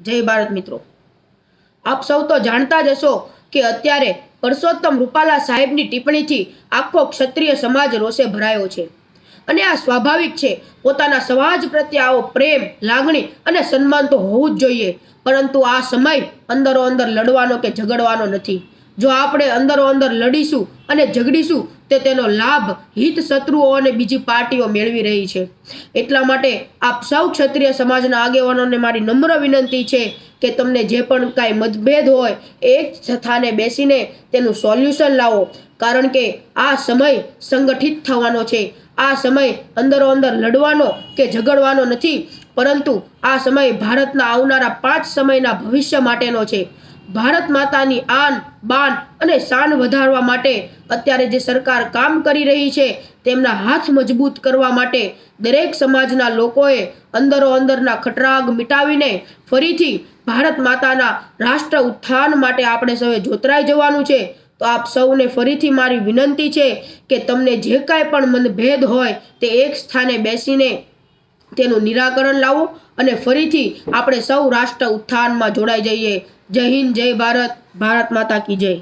જય ભારત મિત્રો. આપ સૌ તો જાણતા જ હશો કે અત્યારે પરસોત્તમ રૂપાલા સાહેબની ટિપ્પણીથી આખો ક્ષત્રિય સમાજ રોષે ભરાયો છે. અને આ સ્વાભાવિક છે, પોતાના સમાજ પ્રત્યે આવો પ્રેમ, લાગણી અને સન્માન તો હોવું જ જોઈએ. પરંતુ આ સમય અંદરો અંદર લડવાનો કે ઝઘડવાનો નથી. જો આપણે અંદરો અંદર લડીશું અને ઝઘડીશું તે તેનો લાભ હિત શત્રુઓ અને બીજી પાર્ટીઓ મેળવી રહી છે. એટલા માટે આપ સૌ ક્ષત્રિય સમાજના આગેવાનોને મારી નમ્ર વિનંતી છે કે તમને જે પણ કાંઈ મતભેદ હોય એક સ્થાને બેસીને તેનું સોલ્યુશન લાવો. કારણ કે આ સમય સંગઠિત થવાનો છે. આ સમય અંદરો અંદર લડવાનો કે ઝઘડવાનો નથી. પરંતુ આ સમય ભારતના આવનારા પાંચ સમયના ભવિષ્ય માટેનો છે. ભારત માતાની આન, બાન અને શાન વધારવા માટે અત્યારે જે સરકાર કામ કરી રહી છે, તેમના હાથ મજબૂત કરવા માટે દરેક સમાજના લોકોએ અંદરો અંદરના ખટરાગ મિટાવીને ફરીથી ભારત માતાના રાષ્ટ્ર ઉત્થાન માટે આપણે સૌએ જોતરાઈ જવાનું છે. તો આપ સૌને ફરીથી મારી વિનંતી છે કે તમને જે કાંઈ પણ મનભેદ હોય તે એક સ્થાને બેસીને તેનું નિરાકરણ લાવો અને ફરીથી આપણે સૌ રાષ્ટ્ર ઉત્થાનમાં જોડાઈ જઈએ. જય હિન્દ, જય ભારત ભારત માતા કી જય.